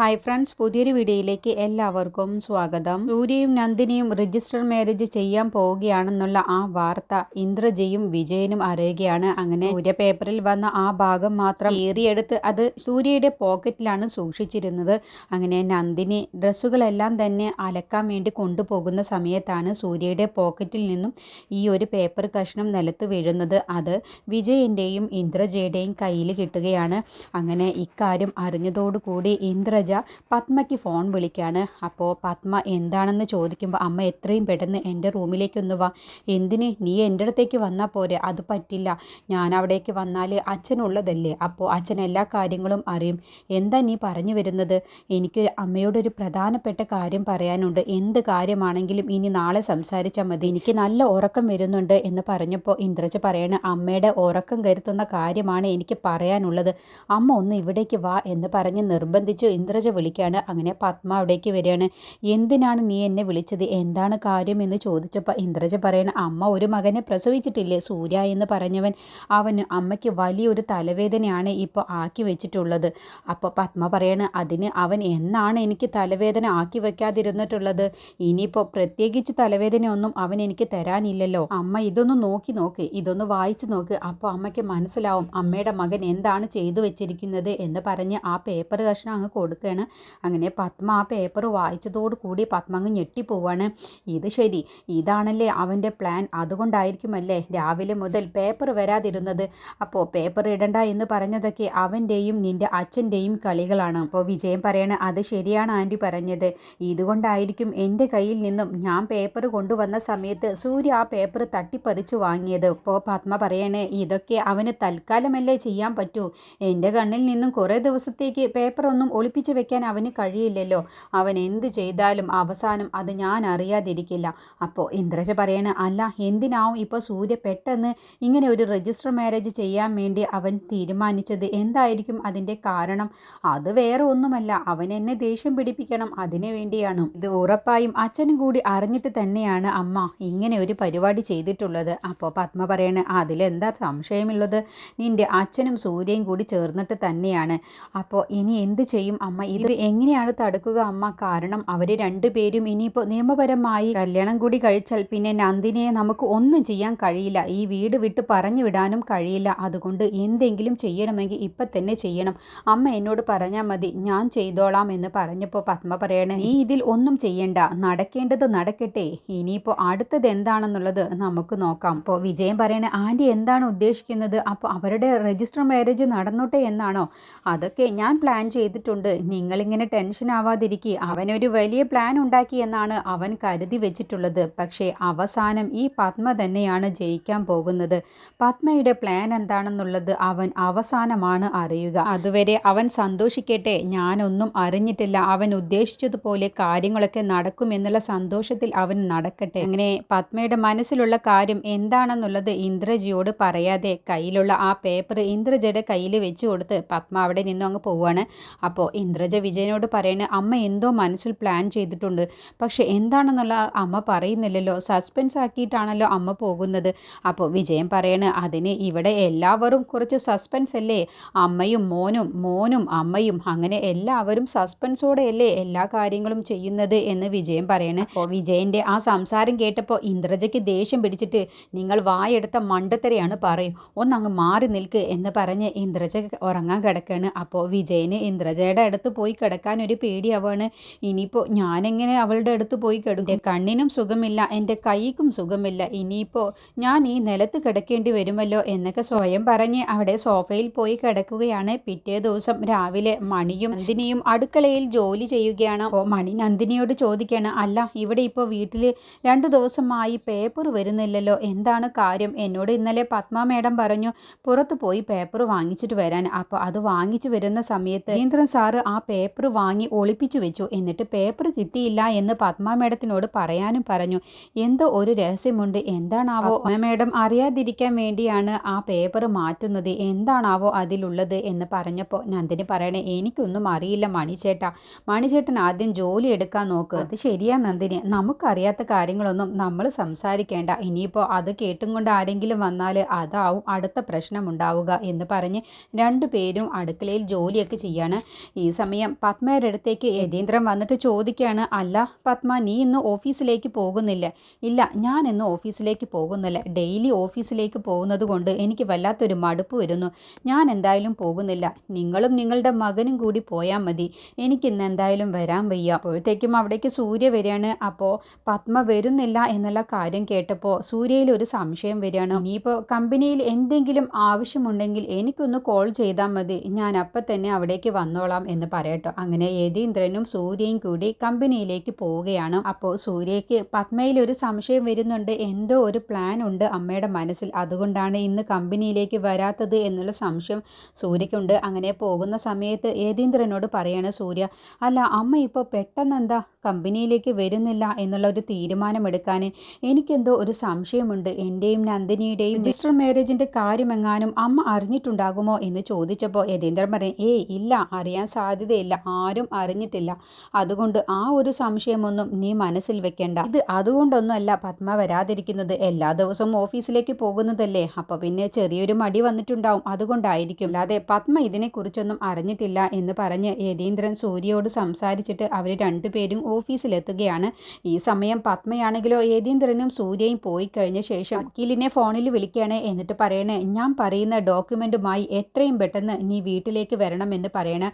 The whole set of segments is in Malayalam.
ഹായ് ഫ്രണ്ട്സ് പുതിയൊരു വീഡിയോയിലേക്ക് എല്ലാവർക്കും സ്വാഗതം. സൂര്യയും നന്ദിനിയും രജിസ്റ്റർ മാരേജ് ചെയ്യാൻ പോവുകയാണെന്നുള്ള ആ വാർത്ത ഇന്ദ്രജയും വിജയനും അറിയുകയാണ്. അങ്ങനെ സൂര്യ പേപ്പറിൽ വന്ന ആ ഭാഗം മാത്രം ഏറിയെടുത്ത് അത് സൂര്യയുടെ പോക്കറ്റിലാണ് സൂക്ഷിച്ചിരുന്നത്. അങ്ങനെ നന്ദിനി ഡ്രസ്സുകളെല്ലാം തന്നെ അലക്കാൻ വേണ്ടി കൊണ്ടുപോകുന്ന സമയത്താണ് സൂര്യയുടെ പോക്കറ്റിൽ നിന്നും ഈ ഒരു പേപ്പർ കഷ്ണം നിലത്ത് വീഴുന്നത്. അത് വിജയന്റെയും ഇന്ദ്രജയുടെയും കയ്യിൽ കിട്ടുകയാണ്. അങ്ങനെ ഇക്കാര്യം അറിഞ്ഞതോടുകൂടി ഇന്ദ്രജ പത്മയ്ക്ക് ഫോൺ വിളിക്കുകയാണ് അപ്പോൾ പത്മ എന്താണെന്ന് ചോദിക്കുമ്പോൾ അമ്മ എത്രയും പെട്ടെന്ന് എന്റെ റൂമിലേക്കൊന്ന് വാ. എന്തിന്? നീ എന്റെ അടുത്തേക്ക് വന്നാൽ പോരെ. അത് പറ്റില്ല. ഞാൻ അവിടേക്ക് വന്നാൽ അച്ഛനുള്ളതല്ലേ. അപ്പോൾ അച്ഛൻ എല്ലാ കാര്യങ്ങളും അറിയും. എന്താ നീ പറഞ്ഞു വരുന്നത്? എനിക്ക് അമ്മയോടൊരു പ്രധാനപ്പെട്ട കാര്യം പറയാനുണ്ട്. എന്ത് കാര്യമാണെങ്കിലും ഇനി നാളെ സംസാരിച്ചാൽ മതി. എനിക്ക് നല്ല ഉറക്കം വരുന്നുണ്ട് എന്ന് പറഞ്ഞപ്പോൾ ഇന്ദ്രജ പറയണ അമ്മയുടെ ഉറക്കം കരുത്തുന്ന കാര്യമാണ് എനിക്ക് പറയാനുള്ളത്. അമ്മ ഒന്ന് ഇവിടേക്ക് വാ എന്ന് പറഞ്ഞ് നിർബന്ധിച്ചു ഇന്ദ്രജ വിളിക്കുകയാണ്. അങ്ങനെ പത്മ അവിടേക്ക് വരികയാണ്. എന്തിനാണ് നീ എന്നെ വിളിച്ചത്? എന്താണ് കാര്യം എന്ന് ചോദിച്ചപ്പോൾ ഇന്ദ്രജ പറയണ അമ്മ ഒരു മകനെ പ്രസവിച്ചിട്ടില്ലേ? സൂര്യ എന്ന് പറഞ്ഞവൻ അവന് അമ്മയ്ക്ക് വലിയൊരു തലവേദനയാണ് ഇപ്പോൾ ആക്കി വെച്ചിട്ടുള്ളത്. അപ്പോൾ പത്മ പറയണ അതിന് അവൻ എന്നാണ് എനിക്ക് തലവേദന ആക്കി വെക്കാതിരുന്നിട്ടുള്ളത്? ഇനിയിപ്പോൾ പ്രത്യേകിച്ച് തലവേദനയൊന്നും അവൻ എനിക്ക് തരാനില്ലല്ലോ. അമ്മ ഇതൊന്ന് നോക്കി നോക്ക് ഇതൊന്ന് വായിച്ചു നോക്ക്. അപ്പോൾ അമ്മയ്ക്ക് മനസ്സിലാവും അമ്മയുടെ മകൻ എന്താണ് ചെയ്തു വെച്ചിരിക്കുന്നത് എന്ന് പറഞ്ഞ് ആ പേപ്പർ കഷ്ണം അങ്ങ് കൊടുക്കുകയാണ്. അങ്ങനെ പത്മ ആ പേപ്പർ വായിച്ചതോടു കൂടി പത്മ അങ്ങ് ഞെട്ടിപ്പോവാണ് ഇത് ശരി ഇതാണല്ലേ അവന്റെ പ്ലാൻ അതുകൊണ്ടായിരിക്കുമല്ലേ രാവിലെ മുതൽ പേപ്പർ വരാതിരുന്നത്. അപ്പോൾ പേപ്പർ ഇടണ്ട എന്ന് പറഞ്ഞതൊക്കെ അവന്റെയും നിന്റെ അച്ഛന്റെയും കളികളാണ്. അപ്പോൾ വിജയൻ പറയണ അത് ശരിയാണ് ആന്റി പറഞ്ഞത്. ഇതുകൊണ്ടായിരിക്കും എന്റെ കയ്യിൽ നിന്നും ഞാൻ പേപ്പർ കൊണ്ടുവന്ന സമയത്ത് സൂര്യ ആ പേപ്പർ തട്ടിപ്പറിച്ചു വാങ്ങിയത്. അപ്പോൾ പത്മ പറയണേ ഇതൊക്കെ അവന് തൽക്കാലമല്ലേ ചെയ്യാൻ പറ്റൂ. എന്റെ കണ്ണിൽ നിന്നും കുറേ ദിവസത്തേക്ക് പേപ്പറൊന്നും ഒളിപ്പിച്ച് വെക്കാൻ അവന് കഴിയില്ലല്ലോ. അവൻ എന്ത് ചെയ്താലും അവസാനം അത് ഞാൻ അറിയാതിരിക്കില്ല. അപ്പോൾ ഇന്ദ്രജ പറയണ അല്ല എന്തിനാവും ഇപ്പോൾ സൂര്യ പെട്ടെന്ന് ഇങ്ങനെ ഒരു രജിസ്റ്റർ മാരേജ് ചെയ്യാൻ വേണ്ടി അവൻ തീരുമാനിച്ചത്? എന്തായിരിക്കും അതിന്റെ കാരണം? അത് വേറെ ഒന്നുമല്ല. അവൻ എന്നെ ദേഷ്യം പിടിപ്പിക്കണം അതിനു വേണ്ടിയാണ്. ഇത് ഉറപ്പായും അച്ഛനും കൂടി അറിഞ്ഞിട്ട് തന്നെയാണ് അമ്മ ഇങ്ങനെ ഒരു പരിപാടി ചെയ്തിട്ടുള്ളത്. അപ്പോൾ പത്മ പറയണ അതിലെന്താ സംശയമുള്ളത്? നിന്റെ അച്ഛനും സൂര്യയും കൂടി ചേർന്നിട്ട് തന്നെയാണ്. അപ്പോൾ ഇനി എന്ത് ചെയ്യും? അമ്മ ഇത് എങ്ങനെയാണ് തടുക്കുക അമ്മ? കാരണം അവർ രണ്ടുപേരും ഇനിയിപ്പോൾ നിയമപരമായി കല്യാണം കൂടി കഴിച്ചാൽ പിന്നെ നന്ദിനിയെ നമുക്ക് ഒന്നും ചെയ്യാൻ കഴിയില്ല. ഈ വീട് വിട്ട് പറഞ്ഞു വിടാനും കഴിയില്ല. അതുകൊണ്ട് എന്തെങ്കിലും ചെയ്യണമെങ്കിൽ ഇപ്പം തന്നെ ചെയ്യണം. അമ്മ എന്നോട് പറഞ്ഞാൽ മതി. ഞാൻ ചെയ്തോളാം എന്ന് പറഞ്ഞപ്പോൾ പത്മ പറയണേ നീ ഇതിൽ ഒന്നും ചെയ്യണ്ട. നടക്കേണ്ടത് നടക്കട്ടെ. ഇനിയിപ്പോൾ അടുത്തത് എന്താണെന്നുള്ളത് നമുക്ക് നോക്കാം. ഇപ്പോൾ വിജയം പറയണ ആന്റി എന്താണ് ഉദ്ദേശിക്കുന്നത്? അപ്പോൾ അവരുടെ രജിസ്റ്റർ മാരേജ് നടന്നോട്ടെ എന്നാണോ? അതൊക്കെ ഞാൻ പ്ലാൻ ചെയ്തിട്ടുണ്ട്. നിങ്ങളിങ്ങനെ ടെൻഷൻ ആവാതിരിക്കുക അവനൊരു വലിയ പ്ലാൻ ഉണ്ടാക്കി എന്നാണ് അവൻ കരുതി വെച്ചിട്ടുള്ളത്. പക്ഷേ അവസാനം ഈ പത്മ തന്നെയാണ് ജയിക്കാൻ പോകുന്നത്. പത്മയുടെ പ്ലാൻ എന്താണെന്നുള്ളത് അവൻ അവസാനമാണ് അറിയുക. അതുവരെ അവൻ സന്തോഷിക്കട്ടെ. ഞാനൊന്നും അറിഞ്ഞിട്ടില്ല. അവൻ ഉദ്ദേശിച്ചതുപോലെ കാര്യങ്ങളൊക്കെ നടക്കുമെന്നുള്ള സന്തോഷത്തിൽ അവൻ നടക്കട്ടെ. അങ്ങനെ പത്മയുടെ മനസ്സിലുള്ള കാര്യം എന്താണെന്നുള്ളത് ഇന്ദ്രജിയോട് പറയാതെ കയ്യിലുള്ള ആ പേപ്പർ ഇന്ദ്രജയുടെ കയ്യിൽ വെച്ച് കൊടുത്ത് പത്മ അവിടെ നിന്നും അങ്ങ് പോവുകയാണ് അപ്പോൾ ഇന്ദ്രജ വിജയനോട് പറയണ അമ്മ എന്തോ മനസ്സിൽ പ്ലാൻ ചെയ്തിട്ടുണ്ട്. പക്ഷെ എന്താണെന്നുള്ള അമ്മ പറയുന്നില്ലല്ലോ. സസ്പെൻസ് ആക്കിയിട്ടാണല്ലോ അമ്മ പോകുന്നത്. അപ്പോൾ വിജയൻ പറയണ് അതിന് ഇവിടെ എല്ലാവരും കുറച്ച് സസ്പെൻസ് അല്ലേ? അമ്മയും മോനും മോനും അമ്മയും അങ്ങനെ എല്ലാവരും സസ്പെൻസോടെയല്ലേ എല്ലാ കാര്യങ്ങളും ചെയ്യുന്നത്? എന്ന് വിജയൻ പറയണ്. അപ്പോൾ വിജയന്റെ ആ സംസാരം കേട്ടപ്പോൾ ഇന്ദ്രജയ്ക്ക് ദേഷ്യം പിടിച്ചിട്ട് നിങ്ങൾ വായെടുത്ത മണ്ടത്തരയാണ് പറയും. ഒന്നങ്ങ് മാറി നിൽക്ക് എന്ന് പറഞ്ഞ് ഇന്ദ്രജ ഉറങ്ങാൻ കിടക്കുകയാണ് അപ്പോൾ വിജയന് ഇന്ദ്രജയുടെ അടുത്ത് പോയി കിടക്കാൻ ഒരു പേടിയാവാണ്. ഇനിയിപ്പോൾ ഞാനെങ്ങനെ അവളുടെ അടുത്ത് പോയി കിടക്കും? കണ്ണിനും സുഖമില്ല എന്റെ കൈക്കും സുഖമില്ല. ഇനിയിപ്പോൾ ഞാൻ ഈ നിലത്ത് കിടക്കേണ്ടി വരുമല്ലോ എന്നൊക്കെ സ്വയം പറഞ്ഞ് അവിടെ സോഫയിൽ പോയി കിടക്കുകയാണ്. പിറ്റേ ദിവസം രാവിലെ മണിയും നന്ദിനിയും അടുക്കളയിൽ ജോലി ചെയ്യുകയാണ്. അപ്പോൾ മണി നന്ദിനിയോട് ചോദിക്കുകയാണ് അല്ല ഇവിടെ ഇപ്പോൾ വീട്ടിൽ രണ്ട് ദിവസമായി പേപ്പർ വരുന്നില്ലല്ലോ. എന്താണ് കാര്യം? എന്നോട് ഇന്നലെ പത്മ മേഡം പറഞ്ഞു പുറത്ത് പോയി പേപ്പർ വാങ്ങിച്ചിട്ട് വരാൻ. അപ്പോൾ അത് വാങ്ങിച്ചു വരുന്ന സമയത്ത്. രവീന്ദ്രൻ സാറ് ആ പേപ്പർ വാങ്ങി ഒളിപ്പിച്ചു വെച്ചു. എന്നിട്ട് പേപ്പർ കിട്ടിയില്ല എന്ന് പത്മ മേഡത്തിനോട് പറയാനും പറഞ്ഞു. എന്തോ ഒരു രഹസ്യമുണ്ട്. എന്താണാവോ? മേഡം അറിയാതിരിക്കാൻ വേണ്ടിയാണ് ആ പേപ്പർ മാറ്റുന്നത്. എന്താണാവോ അതിലുള്ളത് എന്ന് പറഞ്ഞപ്പോൾ നന്ദിനി പറയണേ എനിക്കൊന്നും അറിയില്ല മണിച്ചേട്ട. മണിച്ചേട്ടൻ ആദ്യം ജോലി എടുക്കാൻ നോക്ക്. അത് ശരിയാ നന്ദിനി. നമുക്കറിയാത്ത കാര്യങ്ങളൊന്നും നമ്മൾ സംസാരിക്കേണ്ട. ഇനിയിപ്പോൾ അത് കേട്ടും കൊണ്ട് ആരെങ്കിലും വന്നാൽ അതാവും അടുത്ത പ്രശ്നമുണ്ടാവുക എന്ന് പറഞ്ഞ് രണ്ടുപേരും അടുക്കളയിൽ ജോലിയൊക്കെ ചെയ്യാണ്. ഈ സമയം സമയം പത്മയുടെ അടുത്തേക്ക് യതീന്ദ്രൻ വന്നിട്ട് ചോദിക്കുകയാണ് അല്ല പത്മ നീ ഇന്ന് ഓഫീസിലേക്ക് പോകുന്നില്ല. ഇല്ല ഞാൻ ഇന്ന് ഓഫീസിലേക്ക് പോകുന്നില്ല. ഡെയിലി ഓഫീസിലേക്ക് പോകുന്നത് കൊണ്ട് എനിക്ക് വല്ലാത്തൊരു മടുപ്പ് വരുന്നു. ഞാൻ എന്തായാലും പോകുന്നില്ല. നിങ്ങളും നിങ്ങളുടെ മകനും കൂടി പോയാൽ മതി. എനിക്കിന്ന് എന്തായാലും വരാൻ വയ്യ. അപ്പോഴത്തേക്കും അവിടേക്ക് സൂര്യ വരികയാണ്. അപ്പോൾ പത്മ വരുന്നില്ല എന്നുള്ള കാര്യം കേട്ടപ്പോൾ സൂര്യയിൽ ഒരു സംശയം വരികയാണ്. ഇനിയിപ്പോൾ കമ്പനിയിൽ എന്തെങ്കിലും ആവശ്യമുണ്ടെങ്കിൽ എനിക്കൊന്ന് കോൾ ചെയ്താൽ മതി. ഞാൻ അപ്പം തന്നെ അവിടേക്ക് വന്നോളാം എന്ന് പറയട്ടോ. അങ്ങനെ യതീന്ദ്രനും സൂര്യയും കൂടി കമ്പനിയിലേക്ക് പോവുകയാണ്. അപ്പോൾ സൂര്യയ്ക്ക് പത്മയിൽ ഒരു സംശയം വരുന്നുണ്ട്. എന്തോ ഒരു പ്ലാൻ ഉണ്ട് അമ്മയുടെ മനസ്സിൽ. അതുകൊണ്ടാണ് ഇന്ന് കമ്പനിയിലേക്ക് വരാത്തത് എന്നുള്ള സംശയം സൂര്യക്കുണ്ട് അങ്ങനെ പോകുന്ന സമയത്ത് യതീന്ദ്രനോട് പറയാണ് സൂര്യ അല്ല അമ്മ ഇപ്പോൾ പെട്ടെന്ന് എന്താ കമ്പനിയിലേക്ക് വരുന്നില്ല എന്നുള്ള ഒരു തീരുമാനമെടുക്കാൻ എനിക്കെന്തോ ഒരു സംശയമുണ്ട്. എന്റെയും നന്ദിനിയുടെയും രജിസ്റ്റർ മാരേജിന്റെ കാര്യമെങ്ങാനും അമ്മ അറിഞ്ഞിട്ടുണ്ടാകുമോ? എന്ന് ചോദിച്ചപ്പോൾ യതീന്ദ്രൻ പറയും ഏയ് ഇല്ല അറിയാൻ സാധ്യതയില്ല. ആരും അറിഞ്ഞിട്ടില്ല. അതുകൊണ്ട് ആ ഒരു സംശയമൊന്നും നീ മനസ്സിൽ വെക്കേണ്ട. ഇത് അതുകൊണ്ടൊന്നുമല്ല പത്മ വരാതിരിക്കുന്നത്. എല്ലാ ദിവസവും ഓഫീസിലേക്ക് പോകുന്നതല്ലേ. അപ്പോൾ പിന്നെ ചെറിയൊരു മടി വന്നിട്ടുണ്ടാവും. അതുകൊണ്ടായിരിക്കും. അല്ലാതെ പത്മ ഇതിനെക്കുറിച്ചൊന്നും അറിഞ്ഞിട്ടില്ല എന്ന് പറഞ്ഞ് യതീന്ദ്രൻ സൂര്യയോട് സംസാരിച്ചിട്ട് അവർ രണ്ടുപേരും ഓഫീസിലെത്തുകയാണ്. ഈ സമയം പത്മയാണെങ്കിലോ യതീന്ദ്രനും സൂര്യയും പോയി കഴിഞ്ഞ ശേഷം വക്കീലിനെ ഫോണിൽ വിളിക്കുകയാണ് എന്നിട്ട് പറയണേ ഞാൻ പറയുന്ന ഡോക്യുമെന്റുമായി എത്രയും പെട്ടെന്ന് നീ വീട്ടിലേക്ക് വരണമെന്ന് പറയണ.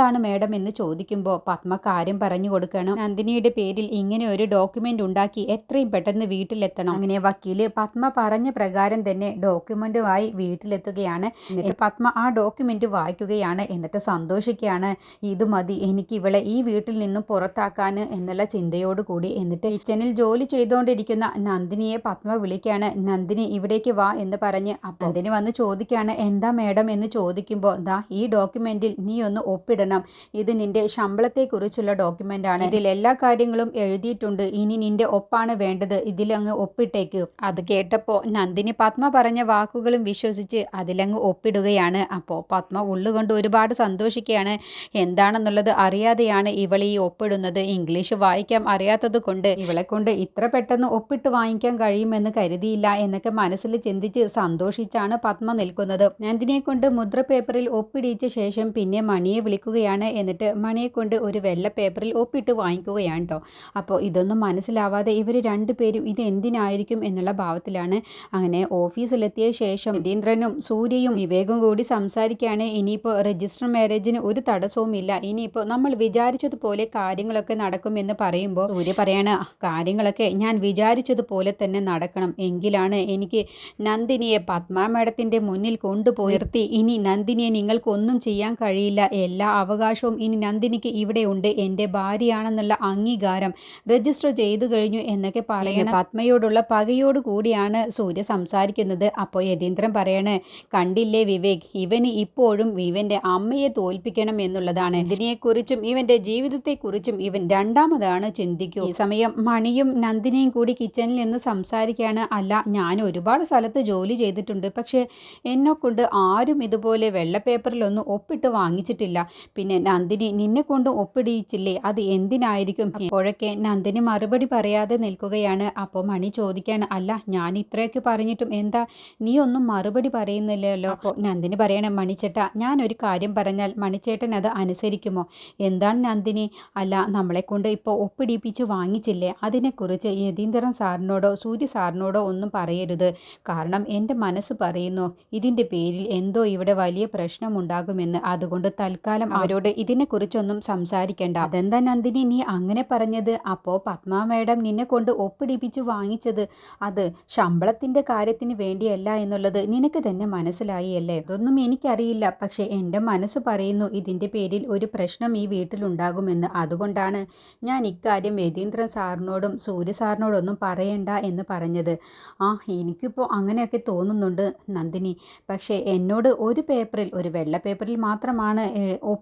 എന്താണ് മേഡം എന്ന് ചോദിക്കുമ്പോൾ പത്മ കാര്യം പറഞ്ഞു കൊടുക്കണം. നന്ദിനിയുടെ പേരിൽ ഇങ്ങനെ ഒരു ഡോക്യുമെന്റ് ഉണ്ടാക്കി എത്രയും പെട്ടെന്ന് വീട്ടിലെത്തണം. അങ്ങനെ വക്കീൽ പത്മ പറഞ്ഞ പ്രകാരം തന്നെ ഡോക്യുമെന്റുമായി വീട്ടിലെത്തുകയാണ്. എന്നിട്ട് പത്മ ആ ഡോക്യുമെന്റ് വായിക്കുകയാണ്. എന്നിട്ട് സന്തോഷിക്കുകയാണ്. ഇത് മതി. എനിക്ക് ഇവളെ ഈ വീട്ടിൽ നിന്നും പുറത്താക്കാൻ എന്നുള്ള ചിന്തയോട് കൂടി എന്നിട്ട് കിച്ചണിൽ ജോലി ചെയ്തുകൊണ്ടിരിക്കുന്ന നന്ദിനിയെ പത്മ വിളിക്കുകയാണ് നന്ദിനി ഇവിടേക്ക് വാ എന്ന് പറഞ്ഞ് അപ്പം നന്ദിനി വന്ന് ചോദിക്കുകയാണ് എന്താ മേഡം? എന്ന് ചോദിക്കുമ്പോൾ ദാ ഈ ഡോക്യുമെന്റിൽ നീ ഒന്ന് ഒപ്പിടണം. ഇത് നിന്റെ ശമ്പളത്തെക്കുറിച്ചുള്ള ഡോക്യുമെന്റ് ആണ് ഇതിൽ എല്ലാ കാര്യങ്ങളും എഴുതിയിട്ടുണ്ട്. ഇനി നിന്റെ ഒപ്പാണ് വേണ്ടത്. ഇതിലങ്ങ് ഒപ്പിട്ടേക്ക്. അത് കേട്ടപ്പോൾ നന്ദിനി പത്മ പറഞ്ഞ വാക്കുകളും വിശ്വസിച്ച് അതിലങ്ങ് ഒപ്പിടുകയാണ്. അപ്പോൾ പത്മ ഉള്ളുകൊണ്ട് ഒരുപാട് സന്തോഷിക്കുകയാണ്. എന്താണെന്നുള്ളത് അറിയാതെയാണ് ഇവൾ ഈ ഒപ്പിടുന്നത്. ഇംഗ്ലീഷ് വായിക്കാൻ അറിയാത്തത് കൊണ്ട് ഇവളെ കൊണ്ട് ഇത്ര പെട്ടെന്ന് ഒപ്പിട്ട് വാങ്ങിക്കാൻ കഴിയുമെന്ന് കരുതിയില്ല എന്നൊക്കെ മനസ്സിൽ ചിന്തിച്ച് സന്തോഷിച്ചാണ് പത്മ നിൽക്കുന്നത്. നന്ദിനിയെ കൊണ്ട് മുദ്ര പേപ്പറിൽ ഒപ്പിടിച്ച ശേഷം പിന്നെ മണിയെ വിളിക്കുകയാണ് എന്നിട്ട് മണിയെ കൊണ്ട് ഒരു വെള്ള പേപ്പറിൽ ഒപ്പിട്ട് വാങ്ങിക്കുകയാണ് കേട്ടോ അപ്പോൾ ഇതൊന്നും മനസ്സിലാവാതെ ഇവർ രണ്ടുപേരും ഇത് എന്തിനായിരിക്കും എന്നുള്ള ഭാവത്തിലാണ് അങ്ങനെ ഓഫീസിലെത്തിയ ശേഷം രതീന്ദ്രനും സൂര്യയും വിവേകും കൂടി സംസാരിക്കുകയാണ്. ഇനിയിപ്പോൾ രജിസ്റ്റർ മാരേജിന് ഒരു തടസ്സവുമില്ല ഇനിയിപ്പോൾ നമ്മൾ വിചാരിച്ചതുപോലെ കാര്യങ്ങളൊക്കെ നടക്കുമെന്ന് പറയുമ്പോൾ സൂര്യ പറയാണ് കാര്യങ്ങളൊക്കെ ഞാൻ വിചാരിച്ചതുപോലെ തന്നെ നടക്കണം. എങ്കിലാണ് എനിക്ക് നന്ദിനിയെ പത്മ മേഡത്തിന്റെ മുന്നിൽ കൊണ്ടുപോയി ഇനി നന്ദിനിയെ നിങ്ങൾക്കൊന്നും ചെയ്യാൻ കഴിയില്ല. എല്ലാ അവകാശവും ഇനി നന്ദിനിക്ക് ഇവിടെ ഉണ്ട്. എന്റെ ഭാര്യയാണെന്നുള്ള അംഗീകാരം രജിസ്റ്റർ ചെയ്തു കഴിഞ്ഞു എന്നൊക്കെ പറയണം. പത്മയോടുള്ള പകയോട് കൂടിയാണ് സൂര്യ സംസാരിക്കുന്നത്. അപ്പോൾ യതീന്ദ്രൻ പറയാണ് കണ്ടില്ലേ വിവേക് ഇവന് ഇപ്പോഴും ഇവന്റെ അമ്മയെ തോൽപ്പിക്കണം എന്നുള്ളതാണ്. ഇതിനെക്കുറിച്ചും ഇവന്റെ ജീവിതത്തെക്കുറിച്ചും ഇവൻ രണ്ടാമതാണ് ചിന്തിക്കൂ. ഈ സമയം മണിയും നന്ദിനിയും കൂടി കിച്ചണിൽ നിന്ന് സംസാരിക്കുകയാണ്. അല്ല ഞാൻ ഒരുപാട് സ്ഥലത്ത് ജോലി ചെയ്തിട്ടുണ്ട്. പക്ഷേ എന്നെ കൊണ്ട് ആരും ഇതുപോലെ വെള്ള പേപ്പറിലൊന്നും ഒപ്പിട്ട് വാങ്ങിച്ചിട്ടില്ല. പിന്നെ നന്ദിനി നിന്നെ കൊണ്ട് ഒപ്പിടിയിച്ചില്ലേ? അത് എന്തിനായിരിക്കും? അപ്പോഴൊക്കെ നന്ദിനി മറുപടി പറയാതെ നിൽക്കുകയാണ്. അപ്പോൾ മണി ചോദിക്കാണ് അല്ല ഞാൻ ഇത്രയൊക്കെ പറഞ്ഞിട്ടും എന്താ? നീ ഒന്നും മറുപടി പറയുന്നില്ലല്ലോ. അപ്പോൾ നന്ദിനി പറയണം മണിച്ചേട്ട ഞാൻ ഒരു കാര്യം പറഞ്ഞാൽ മണിച്ചേട്ടൻ അത് അനുസരിക്കുമോ? എന്താണ് നന്ദിനി? അല്ല നമ്മളെ കൊണ്ട് ഇപ്പോൾ ഒപ്പിടിപ്പിച്ച് വാങ്ങിച്ചില്ലേ? അതിനെക്കുറിച്ച് യതീന്ദ്രൻ സാറിനോടോ സൂര്യ സാറിനോടോ ഒന്നും പറയരുത്. കാരണം എന്റെ മനസ്സ് പറയുന്നു ഇതിന്റെ പേരിൽ എന്തോ ഇവിടെ വലിയ പ്രശ്നമുണ്ടാകുമെന്ന്. അതുകൊണ്ട് തൽക്കാലം അവരോട് ഇതിനെക്കുറിച്ചൊന്നും സംസാരിക്കേണ്ട. അതെന്താ നന്ദിനി നീ അങ്ങനെ പറഞ്ഞത്? അപ്പോൾ പത്മ മാഡം നിന്നെ കൊണ്ട് ഒപ്പിടിപ്പിച്ച് വാങ്ങിച്ചത് അത് ശമ്പളത്തിന്റെ കാര്യത്തിന് വേണ്ടിയല്ല എന്നുള്ളത് നിനക്ക് തന്നെ മനസ്സിലായി അല്ലേ? അതൊന്നും എനിക്കറിയില്ല. പക്ഷേ എന്റെ മനസ്സ് പറയുന്നു ഇതിന്റെ പേരിൽ ഒരു പ്രശ്നം ഈ വീട്ടിലുണ്ടാകുമെന്ന്. അതുകൊണ്ടാണ് ഞാൻ ഇക്കാര്യം യതീന്ദ്രൻ സാറിനോടും സൂര്യ സാറിനോടൊന്നും പറയണ്ട എന്ന് പറഞ്ഞത്. ആ എനിക്കിപ്പോൾ അങ്ങനെയൊക്കെ തോന്നുന്നുണ്ട് നന്ദിനി. പക്ഷേ എന്നോട് ഒരു പേപ്പറിൽ ഒരു വെള്ള പേപ്പറിൽ മാത്രമാണ്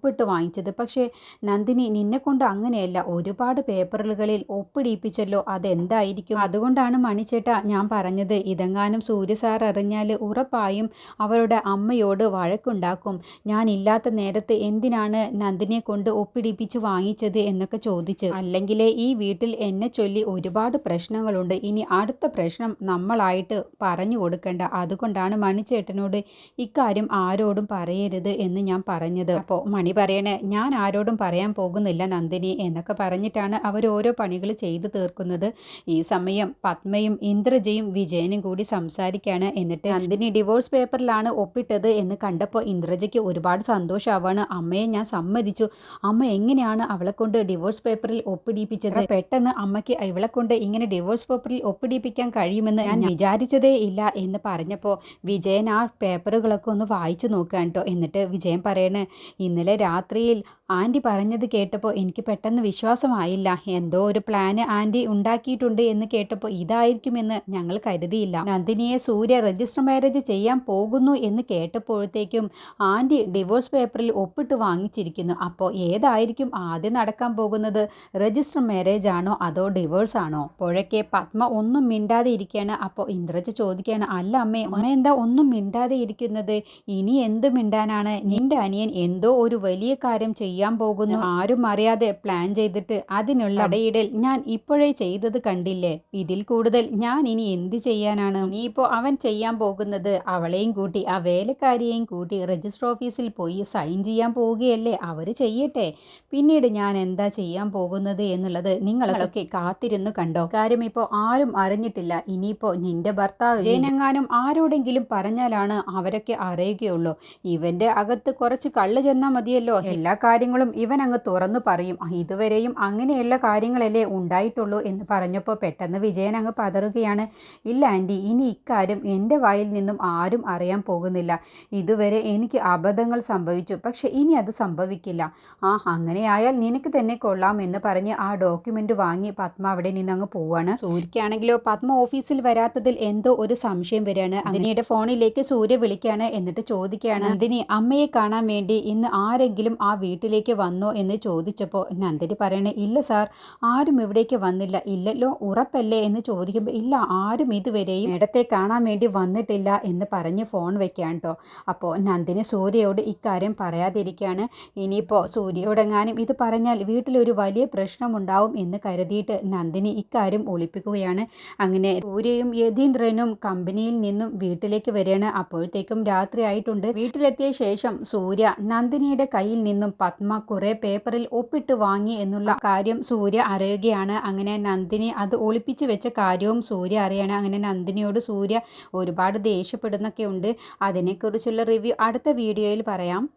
ഒപ്പിട്ട് വാങ്ങിച്ചത്. പക്ഷേ നന്ദിനി നിന്നെ കൊണ്ട് അങ്ങനെയല്ല ഒരുപാട് പേപ്പറുകളിൽ ഒപ്പിടിയിപ്പിച്ചല്ലോ അതെന്തായിരിക്കും? അതുകൊണ്ടാണ് മണിച്ചേട്ട ഞാൻ പറഞ്ഞത്. ഇതെങ്ങാനും സൂര്യ സാർ അറിഞ്ഞാൽ ഉറപ്പായും അവരുടെ അമ്മയോട് വഴക്കുണ്ടാക്കും. ഞാൻ ഇല്ലാത്ത നേരത്ത് എന്തിനാണ് നന്ദിനിയെ കൊണ്ട് ഒപ്പിടിപ്പിച്ച് വാങ്ങിച്ചത് എന്നൊക്കെ ചോദിച്ച്. അല്ലെങ്കിലേ ഈ വീട്ടിൽ എന്നെ ചൊല്ലി ഒരുപാട് പ്രശ്നങ്ങളുണ്ട്. ഇനി അടുത്ത പ്രശ്നം നമ്മളായിട്ട് പറഞ്ഞു കൊടുക്കേണ്ട. അതുകൊണ്ടാണ് മണിച്ചേട്ടനോട് ഇക്കാര്യം ആരോടും പറയരുത് എന്ന് ഞാൻ പറഞ്ഞത്. അപ്പോൾ മണി പറയണേ ഞാൻ ആരോടും പറയാൻ പോകുന്നില്ല നന്ദിനി എന്നൊക്കെ പറഞ്ഞിട്ടാണ് അവർ ഓരോ പണികൾ ചെയ്തു തീർക്കുന്നത്. ഈ സമയം പത്മയും ഇന്ദ്രജയും വിജയനും കൂടി സംസാരിക്കുകയാണ് എന്നിട്ട് നന്ദിനി ഡിവോഴ്സ് പേപ്പറിലാണ് ഒപ്പിട്ടത് എന്ന് കണ്ടപ്പോൾ ഇന്ദ്രജയ്ക്ക് ഒരുപാട് സന്തോഷമാവാണ്. അമ്മയെ ഞാൻ സമ്മതിച്ചു. അമ്മ എങ്ങനെയാണ് അവളെ കൊണ്ട് ഡിവോഴ്സ് പേപ്പറിൽ ഒപ്പിടിപ്പിച്ചത്? പെട്ടെന്ന് അമ്മയ്ക്ക് ഇവളെ കൊണ്ട് ഇങ്ങനെ ഡിവോഴ്സ് പേപ്പറിൽ ഒപ്പിടിപ്പിക്കാൻ കഴിയുമെന്ന് ഞാൻ വിചാരിച്ചതേ ഇല്ല എന്ന് പറഞ്ഞപ്പോൾ വിജയൻ ആ പേപ്പറുകളൊക്കെ ഒന്ന് വായിച്ചു നോക്കുകയാണ് കേട്ടോ എന്നിട്ട് വിജയൻ പറയണേ ഇന്നലെ രാത്രിയിൽ ആന്റി പറഞ്ഞത് കേട്ടപ്പോൾ എനിക്ക് പെട്ടെന്ന് വിശ്വാസമായില്ല. എന്തോ ഒരു പ്ലാന് ആന്റി ഉണ്ടാക്കിയിട്ടുണ്ട് എന്ന് കേട്ടപ്പോൾ ഇതായിരിക്കുമെന്ന് ഞങ്ങൾ കരുതിയില്ല. നന്ദിനിയെ സൂര്യ രജിസ്റ്റർ മാരേജ് ചെയ്യാൻ പോകുന്നു എന്ന് കേട്ടപ്പോഴത്തേക്കും ആന്റി ഡിവോഴ്സ് പേപ്പറിൽ ഒപ്പിട്ട് വാങ്ങിച്ചിരിക്കുന്നു. അപ്പോൾ ഏതായിരിക്കും ആദ്യം നടക്കാൻ പോകുന്നത്? രജിസ്റ്റർ മാരേജ് ആണോ അതോ ഡിവോഴ്സ് ആണോ? പുഴയ്ക്ക് പത്മ ഒന്നും മിണ്ടാതെ ഇരിക്കുകയാണ്. അപ്പോൾ ഇന്ദ്രജ ചോദിക്കുകയാണ് അല്ല അമ്മേ അമ്മ എന്താ ഒന്നും മിണ്ടാതെ ഇരിക്കുന്നത്? ഇനി എന്ത് മിണ്ടാനാണ്? നിന്റെ അനിയൻ എന്തോ ഒരു വലിയ കാര്യം ചെയ്യാൻ പോകുന്നു. ആരും അറിയാതെ പ്ലാൻ ചെയ്തിട്ട് അതിനുള്ള ഇടയിടൽ ഞാൻ ഇപ്പോഴേ ചെയ്തത് കണ്ടില്ലേ? ഇതിൽ കൂടുതൽ ഞാൻ ഇനി എന്ത് ചെയ്യാനാണ്? ഇനിയിപ്പോ അവൻ ചെയ്യാൻ പോകുന്നത് അവളെയും കൂട്ടി ആ വേലക്കാരിയെയും കൂട്ടി രജിസ്റ്റർ ഓഫീസിൽ പോയി സൈൻ ചെയ്യാൻ പോവുകയല്ലേ? അവർ ചെയ്യട്ടെ. പിന്നീട് ഞാൻ എന്താ ചെയ്യാൻ പോകുന്നത് എന്നുള്ളത് നിങ്ങളൊക്കെ കാത്തിരുന്നു കണ്ടോ? കാര്യം ഇപ്പോ ആരും അറിഞ്ഞിട്ടില്ല. ഇനിയിപ്പോ നിന്റെ ഭർത്താവ് ജയനെങ്ങാനും ആരോടെങ്കിലും പറഞ്ഞാലാണ് അവരൊക്കെ അറിയുകയുള്ളൂ. ഇവന്റെ അകത്ത് കുറച്ച് കള്ള് ചെന്നാൽ മതിയല്ലോ. എല്ലാ കാര്യങ്ങളും ഇവൻ അങ്ങ് തുറന്നു പറയും. ഇതുവരെയും അങ്ങനെയുള്ള കാര്യങ്ങളല്ലേ ഉണ്ടായിട്ടുള്ളൂ എന്ന് പറഞ്ഞപ്പോൾ പെട്ടെന്ന് വിജയൻ അങ്ങ് പതറുകയാണ്. ഇല്ല ആന്റി ഇനി ഇക്കാര്യം എന്റെ വായിൽ നിന്നും ആരും അറിയാൻ പോകുന്നില്ല. ഇതുവരെ എനിക്ക് അബദ്ധങ്ങൾ സംഭവിച്ചു. പക്ഷേ ഇനി അത് സംഭവിക്കില്ല. ആ അങ്ങനെയായാൽ നിനക്ക് തന്നെ കൊള്ളാം എന്ന് പറഞ്ഞ് ആ ഡോക്യുമെന്റ് വാങ്ങി പത്മ അവിടെ നിന്ന് അങ്ങ് പോവാണ്. സൂര്യക്കാണെങ്കിലോ പത്മ ഓഫീസിൽ വരാത്തതിൽ എന്തോ ഒരു സംശയം വരികയാണ്. അങ്ങനെയുടെ ഫോണിലേക്ക് സൂര്യ വിളിക്കുകയാണ് എന്നിട്ട് ചോദിക്കുകയാണ് നന്ദിനി അമ്മയെ കാണാൻ വേണ്ടി ഇന്ന് ആരെങ്കിലും ആ വീട്ടിലേക്ക് വന്നോ എന്ന് ചോദിച്ചപ്പോൾ നന്ദിനി പറയണേ ഇല്ല സാർ ആരും ഇവിടേക്ക് വന്നില്ല. ഇല്ലല്ലോ ഉറപ്പല്ലേ? എന്ന് ചോദിക്കുമ്പോൾ ഇല്ല ആരും ഇതുവരെയും ഇടത്തെ കാണാൻ വേണ്ടി വന്നിട്ടില്ല എന്ന് പറഞ്ഞ് ഫോൺ വെക്കാൻ കേട്ടോ അപ്പോൾ നന്ദിനി സൂര്യയോട് ഇക്കാര്യം പറയാതിരിക്കുകയാണ് ഇനിയിപ്പോൾ സൂര്യയോടെങ്ങാനും ഇത് പറഞ്ഞാൽ വീട്ടിലൊരു വലിയ പ്രശ്നമുണ്ടാവും എന്ന് കരുതിയിട്ട് നന്ദിനി ഇക്കാര്യം ഒളിപ്പിക്കുകയാണ്. അങ്ങനെ സൂര്യയും യതീന്ദ്രനും കമ്പനിയിൽ നിന്നും വീട്ടിലേക്ക് വരികയാണ്. അപ്പോഴത്തേക്കും രാത്രിയായിട്ടുണ്ട്. വീട്ടിലെത്തിയ ശേഷം സൂര്യ നന്ദിനിയുടെ കയ്യിൽ നിന്നും പത്മ കുറേ പേപ്പറിൽ ഒപ്പിട്ട് വാങ്ങി എന്നുള്ള കാര്യം സൂര്യ അറിയുകയാണ്. അങ്ങനെ നന്ദിനി അത് ഒളിപ്പിച്ചു വെച്ച കാര്യവും സൂര്യ അറിയാണ്. അങ്ങനെ നന്ദിനിയോട് സൂര്യ ഒരുപാട് ദേഷ്യപ്പെടുന്നൊക്കെ ഉണ്ട് അതിനെക്കുറിച്ചുള്ള റിവ്യൂ അടുത്ത വീഡിയോയിൽ പറയാം.